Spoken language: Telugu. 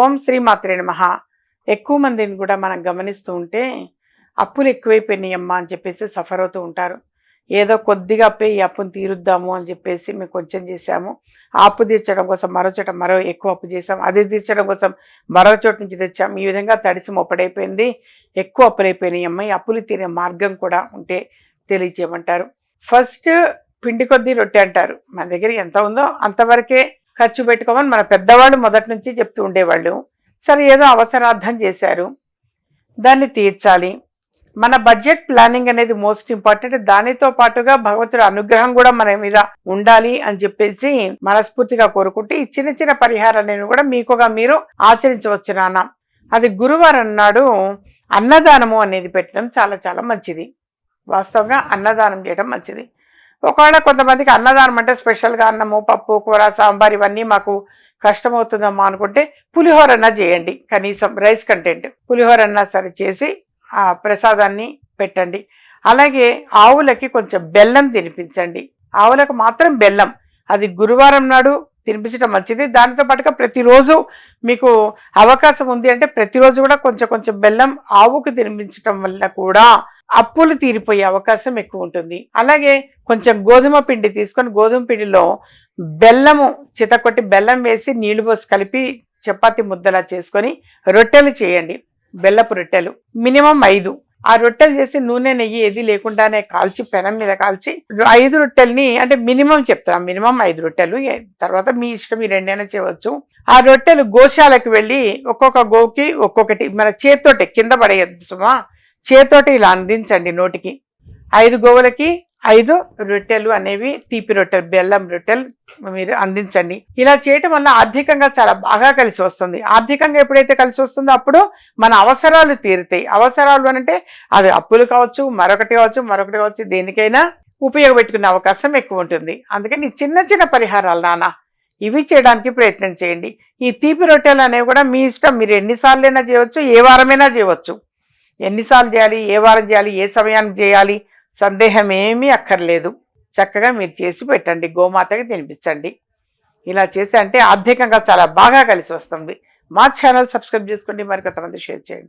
ఓం శ్రీ మాత్రే నమ. ఎక్కువ మందిని కూడా మనం గమనిస్తూ ఉంటే అప్పులు ఎక్కువైపోయినాయి అమ్మా అని చెప్పేసి సఫర్ అవుతూ ఉంటారు. ఏదో కొద్దిగా అప్పే ఈ అప్పును తీరుద్దాము అని చెప్పేసి మేము కొంచెం చేశాము. ఆ అప్పు తీర్చడం కోసం మరో చోట మరో ఎక్కువ అప్పు చేసాం అది తీర్చడం కోసం మరో చోట నుంచి తెచ్చాం. ఈ విధంగా తడిసి మొప్పడైపోయింది ఎక్కువ అప్పులైపోయినాయి అమ్మాయి ఈ అప్పులు తీరే మార్గం కూడా ఉంటే తెలియచేయమంటారు ఫస్ట్ పిండి కొద్దీ రొట్టె అంటారు. మన దగ్గర ఎంత ఉందో అంతవరకే ఖర్చు పెట్టుకోమని మన పెద్దవాళ్ళు మొదటి నుంచి చెప్తూ ఉండేవాళ్ళు. సరే ఏదో అవసరార్థం చేశారు. దాన్ని తీర్చాలి. మన బడ్జెట్ ప్లానింగ్ అనేది మోస్ట్ ఇంపార్టెంట్. దానితో పాటుగా భగవంతుడి అనుగ్రహం కూడా మన మీద ఉండాలి అని చెప్పేసి మనస్ఫూర్తిగా కోరుకుంటే ఈ చిన్న చిన్న పరిహారాన్ని కూడా మీకుగా మీరు ఆచరించవచ్చు నాన్న. అది గురువారం నాడు అన్నదానము అనేది పెట్టడం చాలా చాలా మంచిది. వాస్తవంగా అన్నదానం చేయడం మంచిది. ఒకవేళ కొంతమందికి అన్నదానం అంటే స్పెషల్గా అన్నము పప్పు కూర సాంబార్ ఇవన్నీ మాకు కష్టమవుతుందమ్మా అనుకుంటే పులిహోరన్నా చేయండి. కనీసం రైస్ కంటెంట్ పులిహోరన్నా సరే చేసి ఆ ప్రసాదాన్ని పెట్టండి. అలాగే ఆవులకి కొంచెం బెల్లం తినిపించండి. ఆవులకు మాత్రం బెల్లం. అది గురువారం నాడు తినిపించడం మంచిది. దానితో పాటుగా ప్రతిరోజు మీకు అవకాశం ఉంది అంటే ప్రతిరోజు కూడా కొంచెం కొంచెం బెల్లం ఆవుకు తినిపించడం వల్ల కూడా అప్పులు తీరిపోయే అవకాశం ఎక్కువ ఉంటుంది. అలాగే కొంచెం గోధుమ పిండి తీసుకొని గోధుమ పిండిలో బెల్లము చితకొట్టి బెల్లం వేసి నీళ్ళు పోసి కలిపి చపాతి ముద్దలా చేసుకొని రొట్టెలు చేయండి. బెల్లపు రొట్టెలు మినిమం ఐదు. ఆ రొట్టెలు చేసి నూనె నెయ్యి ఏది లేకుండానే కాల్చి పెనం మీద కాల్చి ఐదు రొట్టెల్ని అంటే మినిమం చెప్తాం మినిమం ఐదు రొట్టెలు. తర్వాత మీ ఇష్టం మీరు ఎన్నైనా చేయవచ్చు. ఆ రొట్టెలు గోశాలకు వెళ్ళి ఒక్కొక్క గోకి ఒక్కొక్కటి మన చేత్తోటి కింద పడేయద్దు సుమా. చేత్తోటి ఇలా అందించండి నోటికి. ఐదు గోవులకి ఐదు రొట్టెలు అనేవి తీపి రొట్టెలు బెల్లం రొట్టెలు మీరు అందించండి. ఇలా చేయటం వల్ల ఆర్థికంగా చాలా బాగా కలిసి వస్తుంది. ఆర్థికంగా ఎప్పుడైతే కలిసి వస్తుందో అప్పుడు మన అవసరాలు తీరుతాయి. అవసరాలు అనంటే అది అప్పులు కావచ్చు మరొకటి కావచ్చు మరొకటి కావచ్చు దేనికైనా ఉపయోగపెట్టుకునే అవకాశం ఎక్కువ ఉంటుంది. అందుకని చిన్న చిన్న పరిహారాలు నాన్న ఇవి చేయడానికి ప్రయత్నం చేయండి. ఈ తీపి రొట్టెలు అనేవి కూడా మీ ఇష్టం. మీరు ఎన్నిసార్లైనా చేయవచ్చు ఏ వారమైనా చేయవచ్చు. ఎన్నిసార్లు చేయాలి ఏ వారం చేయాలి ఏ సమయానికి చేయాలి సందేహం ఏమీ అక్కర్లేదు. చక్కగా మీరు చేసి పెట్టండి. గోమాతకి తినిపించండి. ఇలా చేసి అంటే ఆర్థికంగా చాలా బాగా కలిసి వస్తుంది. మా ఛానల్ సబ్స్క్రైబ్ చేసుకోండి. మరి కొంతమంది షేర్ చేయండి.